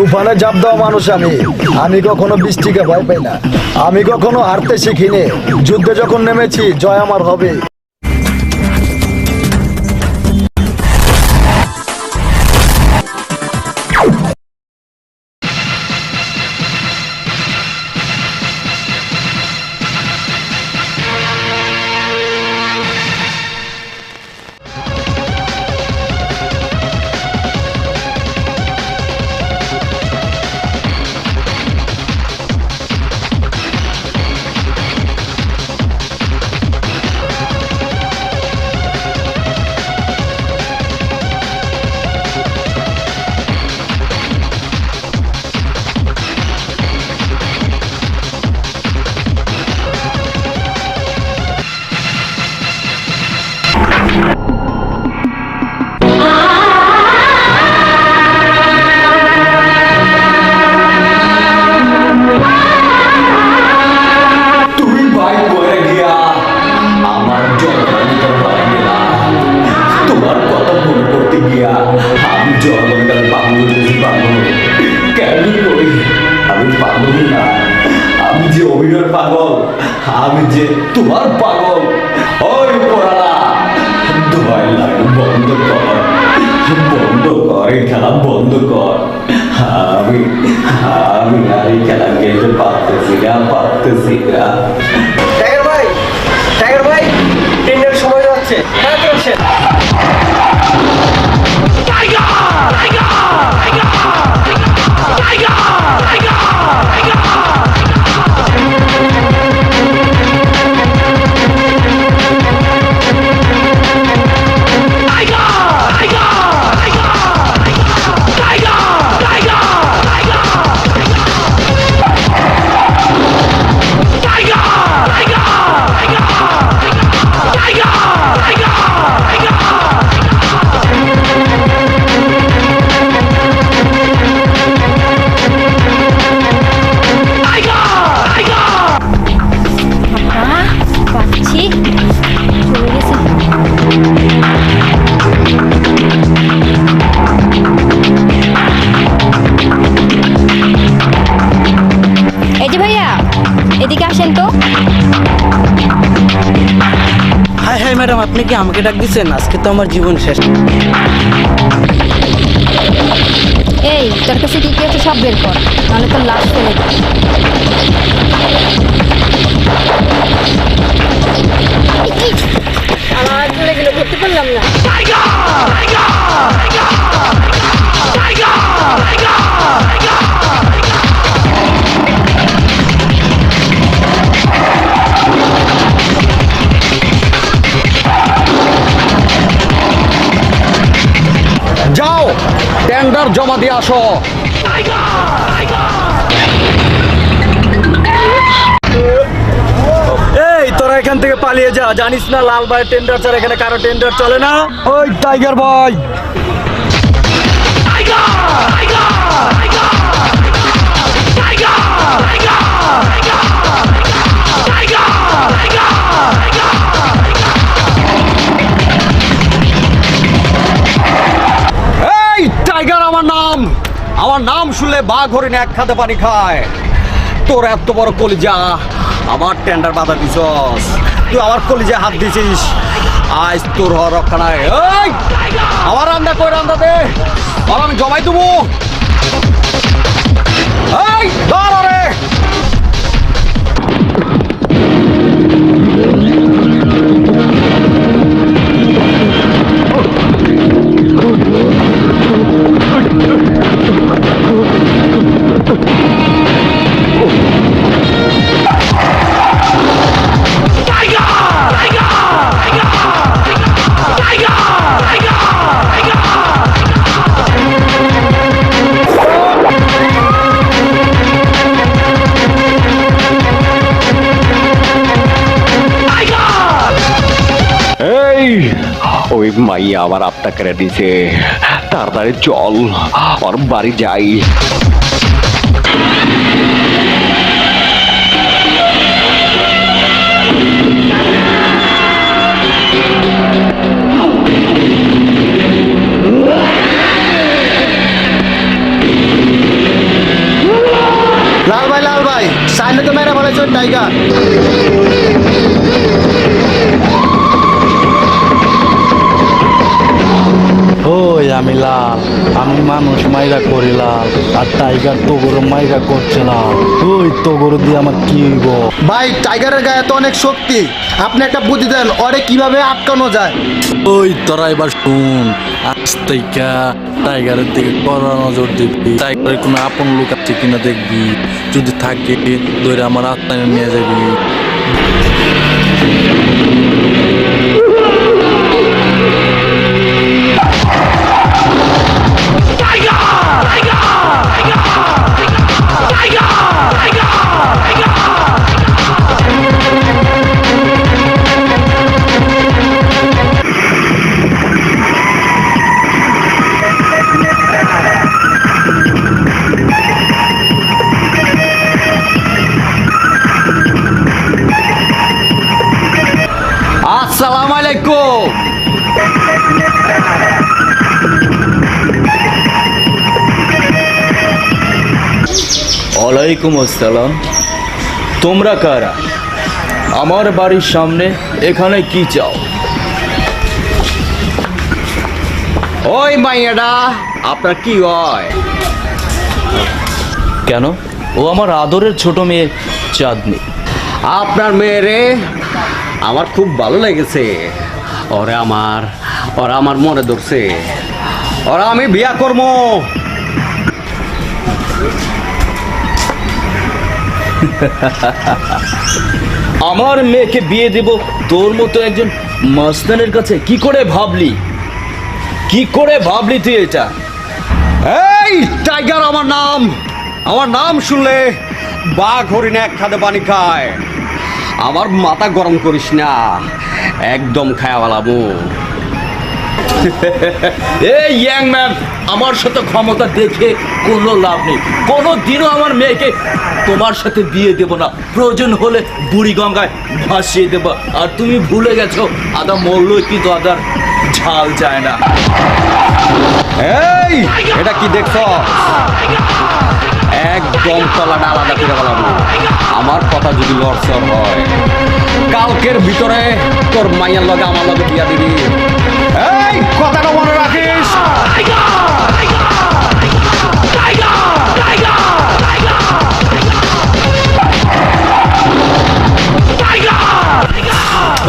তুফানে জাপ দেওয়া মানুষ আমি। আমি কখনো বৃষ্টিকে ভয় পাই না। আমি কখনো হারতে শিখিনি। যুদ্ধে যখন নেমেছি, জয় আমার হবে। আমাকে ডাক দিচ্ছেন আজকে তো আমার জীবন শেষ। এই, তোর কাছে কি কি আছে সব বের কর? নাহলে তোর লাশ ফেলে আসো। এই, তোরা এখান থেকে পালিয়ে যা। জানিস না লাল ভাই টেন্ডার ছাড়া এখানে কারও টেন্ডার চলে না? ওই টাইগার ভাই শুনলে বাঘ হরিণ এক খাতে পানি খায়। তোর এত বড় কলিজা, আমার টেন্ডার বাধা দিছস। তুই আমার কলিজা হাত দিছিস। আজ তোর হওয়ার রক্ষা নাই। আমার রান্না কই রান্না দে? আমি জমাই দেবো। এই এই, ওই মাইয়া আবার আপটা কেড়ে দিছে তাড়াতাড়ি চল, ওর বাড়ি যাই। লাল ভাই লাল ভাই সাইলে তো মেরা বলেছে টাইগার। ওই আমি লাল আমি মানুষ মাইরা করি লাল আর টাইগার তোগর মাইরা করছে লাল ওই তোগর দিয়ে আমার কি হইব? ভাই টাইগারের গায়ে তো অনেক শক্তি। আপনি একটা বুদ্ধি দেন ওরে কীভাবে আটকানো যায়? ওই তোরা এবার শুন আজ থেকে টাইগারের দিকে কড়া নজর দিবি। টাইগারের কোনো আপন লোক আছে কিনা দেখবি। যদি থাকে ধরে আমার আত্মা নিয়ে যাবি। ওয়ালাইকুম আসসালাম। তোমরা কারা? আমার বাড়ির সামনে এখানে কি চাও? ওই মাইয়াডা, আপনার কি হয়? কেন? ও আমার আদরের ছোট মেয়ে চাঁদনি। আপনার মেয়েরে আমার খুব ভালো লেগেছে। ওরে আমার, ওরা আমার মনে ধরছে। ওরা আমি বিয়া করব। আমার মেয়েকে বিয়ে দেব তোর মতো একজন মাস্তানের কাছে। কি করে ভাবলি? কি করে ভাবলি তুই এটা? এই টাইগার আমার নাম। আমার নাম শুনলে বাঘ হরিণ এক খাদে পানি খায়। আমার মাথা গরম করিস না। একদম খায়া বলাবো ইয়াং ম্যান আমার সাথে ক্ষমতা দেখে কোনো লাভ নেই। কোনো দিনও আমার মেয়েকে তোমার সাথে বিয়ে দেব না। প্রয়োজন হলে বুড়ি গঙ্গায় ভাসিয়ে দেব। আর তুমি ভুলে গেছো, আদা মরলই কিন্তু আদার ঝাল যায় না। এই, এটা কি দেখছ? একদম তলাটা আলাদা করে বলাবো আমার কথা যদি লড়চড় হয়, কালকের ভিতরে তোর মাইয়ার লগে, আমার লগে বিয়া দিবি। এই কথাটা মনে রাখিস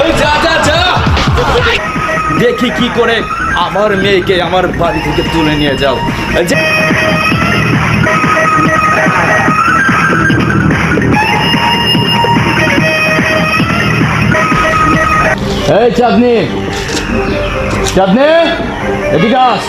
এই যা যা যা দেখি কি করে আমার মেয়েকে আমার বাড়ি থেকে তুলে নিয়ে যাও এই যে- এই চাঁদনি চাঁদনি এদিকে আস!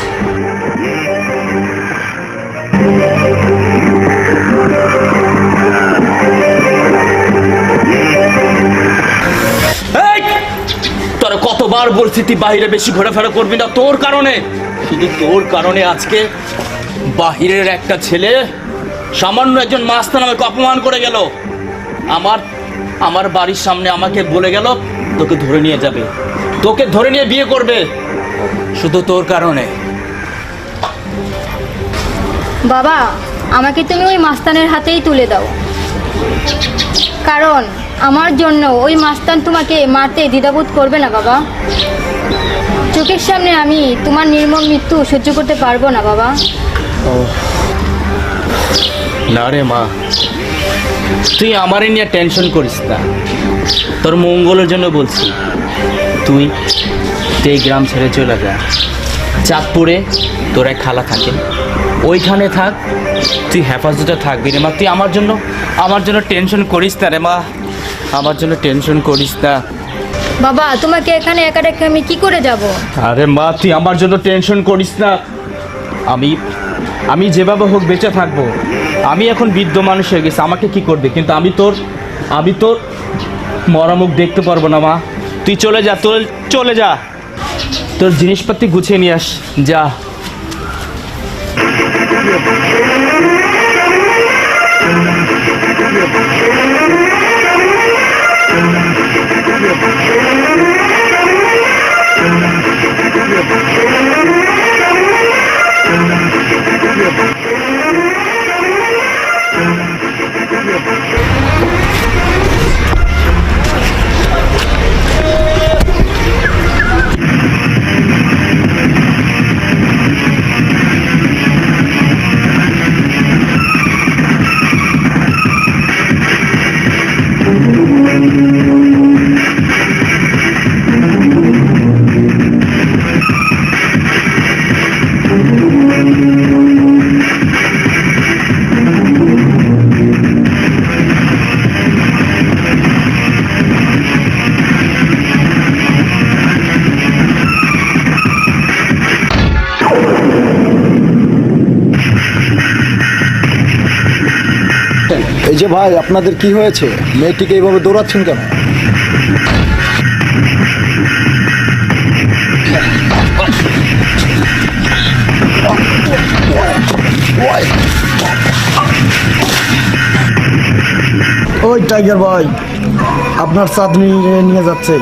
তোর কতবার বলছি তুই বাইরে বেশি ঘোরাফেরা করবি না তোর কারণে? শুধু তোর কারণে আজকে বাহিরের একটা ছেলে সামান্য একজন মাস্তান আমাকে অপমান করে গেল। আমার আমার বাড়ির সামনে আমাকে বলে গেল, তোকে ধরে নিয়ে যাবে। তোকে ধরে নিয়ে বিয়ে করবে। শুধু তোর কারণে। বাবা আমাকে তুমি ওই মাস্তানের হাতেই তুলে দাও। কারণ আমার জন্য ওই মাস্তান তোমাকে মারতে দ্বিধাবোধ করবে না বাবা। চোখের সামনে আমি তোমার নির্মম মৃত্যু সহ্য করতে পারব না বাবা। না রে মা। তুই আমারই নিয়ে টেনশন করিস না। তোর মঙ্গলের জন্য বলছি। তুই তুই এই গ্রাম ছেড়ে চলে যা। চাঁদপুরে তোর এক খালা থাকে। ওইখানে থাক তুই হেফাজতে থাকবি রে মা। তুই আমার জন্য আমার জন্য টেনশন করিস না রে মা। আমার জন্য টেনশন করিস না। বাবা তোমাকে এখানে একা রেখে আমি কি করে যাব? আরে মা তুই আমার জন্য টেনশন করিস না। আমি আমি যেভাবে হোক বেঁচে থাকব। আমি এখন বৃদ্ধ মানুষ হয়ে গেছি আমাকে কি করবে? কিন্তু আমি তোর আমি তোর মরামুখ দেখতে পারব না মা। তুই চলে যা তোর চলে যা। তোর জিনিসপাতি গুছিয়ে নিয়ে আস যা যে ভাই আপনাদের কি হয়েছে? মেয়েটিকে এইভাবে দৌড়াচ্ছেন কেন? ওই টাইগার ভাই আপনার চাঁদনি নিয়ে যাচ্ছে।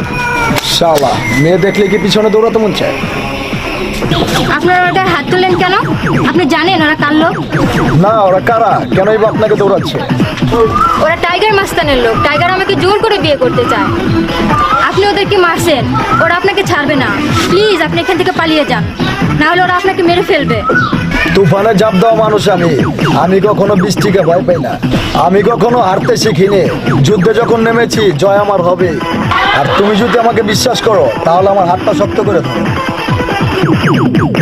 শালা মেয়ে দেখলে কি পিছনে দৌড়াতে মন চায়? আপনারা ওটা হাত তুললেন কেন? আপনি জানেন ওরা কার লোক? না ওরা কারা? কেনই বা আপনাকে দৌড়াচ্ছে? ওরা টাইগার মাস্তানের লোক। টাইগার আমাকে জোর করে বিয়ে করতে চায়। আপনি ওদেরকে মারছেন। ওরা আপনাকে ছাড়বে না। প্লিজ আপনি এখান থেকে পালিয়ে যান। না হলে ওরা আপনাকে মেরে ফেলবে। তুফানে জাপ দেওয়া মানুষ আমি। আমি কখনো বৃষ্টিকে ভয় পাই না। আমি কখনো হারতে শিখিনি। যুদ্ধে যখন নেমেছি জয় আমার হবে। আর তুমি যদি আমাকে বিশ্বাস করো তাহলে আমার হাতটা শক্ত করে ধরো। এই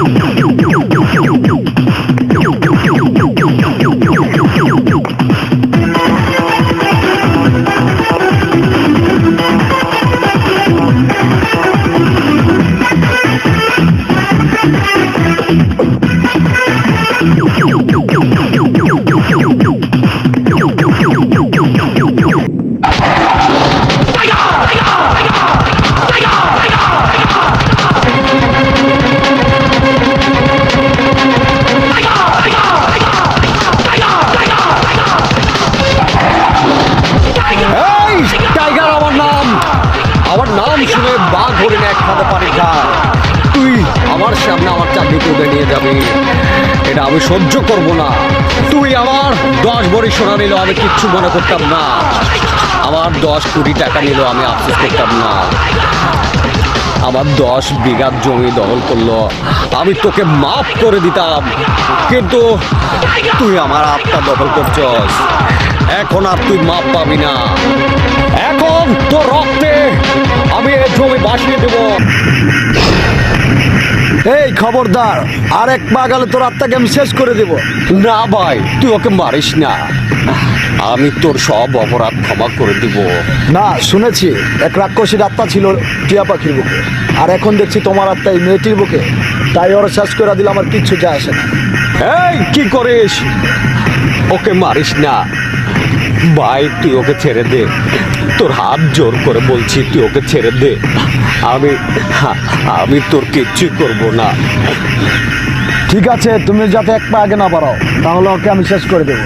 আমি সহ্য করব না। তুই আমার দশ বড়ি সোনা নিল, আমি কিচ্ছু মনে করতাম না। আমার দশ কোটি টাকা নিল, আমি আফসোস করতাম না। আমার দশ বিঘা জমি দখল করল। আমি তোকে মাফ করে দিতাম, কিন্তু তুই আমার আত্মা দখল করছস। এখন আর তুই মাপ পাবি না। এখন তোর রক্তে আমি এই জমি বাসিয়ে দেবো। এই খবরদার আর এক পা গেলে তোর আত্মাকে আমি শেষ করে দেব। না ভাই, তুই ওকে মারিস না। আমি তোর সব অপরাধ ক্ষমা করে দিব। না শুনেছি। এক রাক্ষসীর আত্মা ছিল টিয়া পাখির বুকে। আর এখন দেখছি তোমার আত্মা এই মেয়েটির বুকে। তাই ওরা শেষ করে দিলে আমার কিচ্ছু যায় আসে না। এই কি করিস? ওকে মারিস না। ভাই তুই ওকে ছেড়ে দে। তোর হাত জোর করে বলছি তুই ওকে ছেড়ে দে। আমি আমি তোর কিচ্ছুই করব না। ঠিক আছে তুমি যাতে এক পা আগে না বাড়াও তাহলে ওকে আমি শেষ করে দেবো।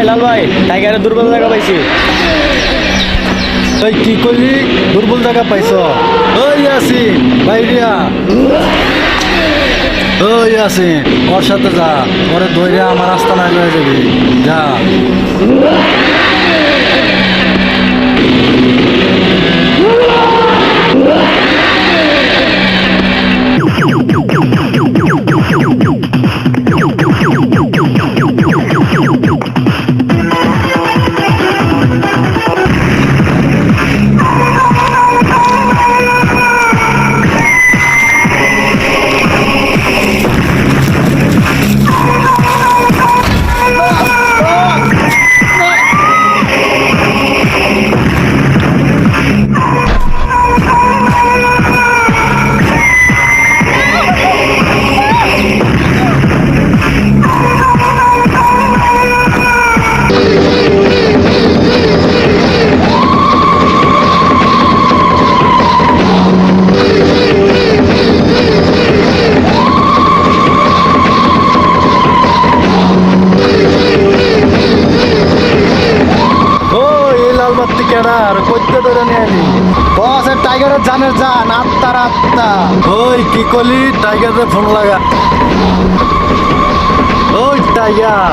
ভাই, লাল ভাই টাইগারের দুর্বল জায়গা পাইছি। এই, কি করলি দুর্বল জায়গা পাইছ। ওই আসিন বাইরিয়া ওই আসিন ওর সাথে যা, ওরে ধরে আমার রাস্তা নাই লয়ে যাবি। যা। ও টাইগারের জানের জান আত্মার আত্মা। ওই কি করলি টাইগারের ফোন লাগা। ওই টাইগার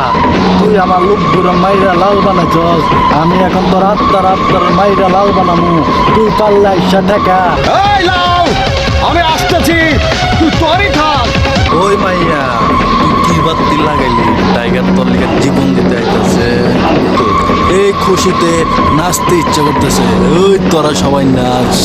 তুই আমার লোক ঘুরে মাইরা লাল বানাইছস। আমি এখন তোর আত্মার আত্মার মাইরা লাল বানামু। তুই পাল্লা ইচ্ছা ঠেকা। এই লাউ আমি আসতেছি। তুই তোরই থাক। ওই মাইয়া তুই কি বাত্তি লাগাইলি? টাইগার তোর লিগে জীবন দিতে আইতাছে। এই খুশিতে নাচতে ইচ্ছে করতেছে। ওই তোরা সবাই নাচ।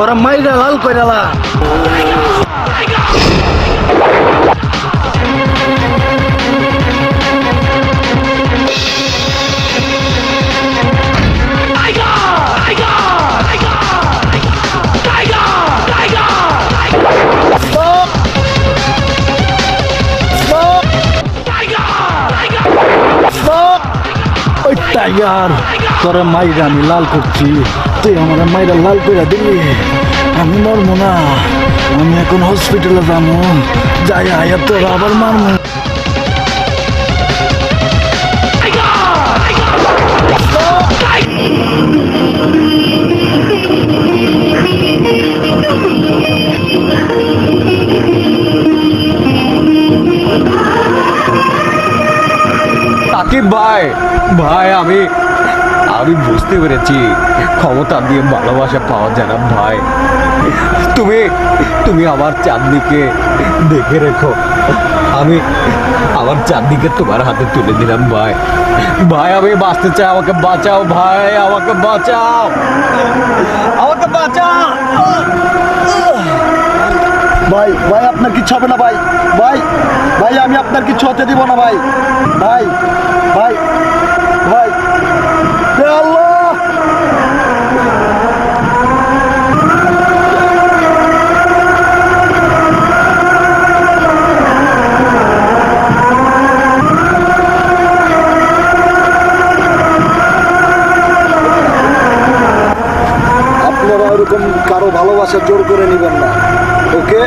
ওরা মাইরা লাল কইরালা। টাইগার তোরা মাইরা আমি লাল করছি। তুই আমার মাইরা লাল করে দিলি। আমি মরবো না। আমি এখন হসপিটালে যাব। যাই আয়া তোরা আবার সাকিব ভাই। ভাই, আমি আমি বুঝতে পেরেছি। ক্ষমতা দিয়ে ভালোবাসা পাওয়া যায় না, ভাই। তুমি তুমি আমার চাঁদনিকে দেখে রেখো। আমি আমার চাঁদনিকে তোমার হাতে তুলে দিলাম, ভাই। ভাই, আমি বাঁচতে চাই, আমাকে বাঁচাও, ভাই, আমাকে বাঁচাও। আমাকে বাঁচাও। ভাই ভাই, আপনার কিচ্ছু হবে না, ভাই। ভাই ভাই, আমি আপনার কিচ্ছু হতে দিব না, ভাই। ভাই ভাই ভাই কারও ভালোবাসা জোর করে নেবেন না। ওকে?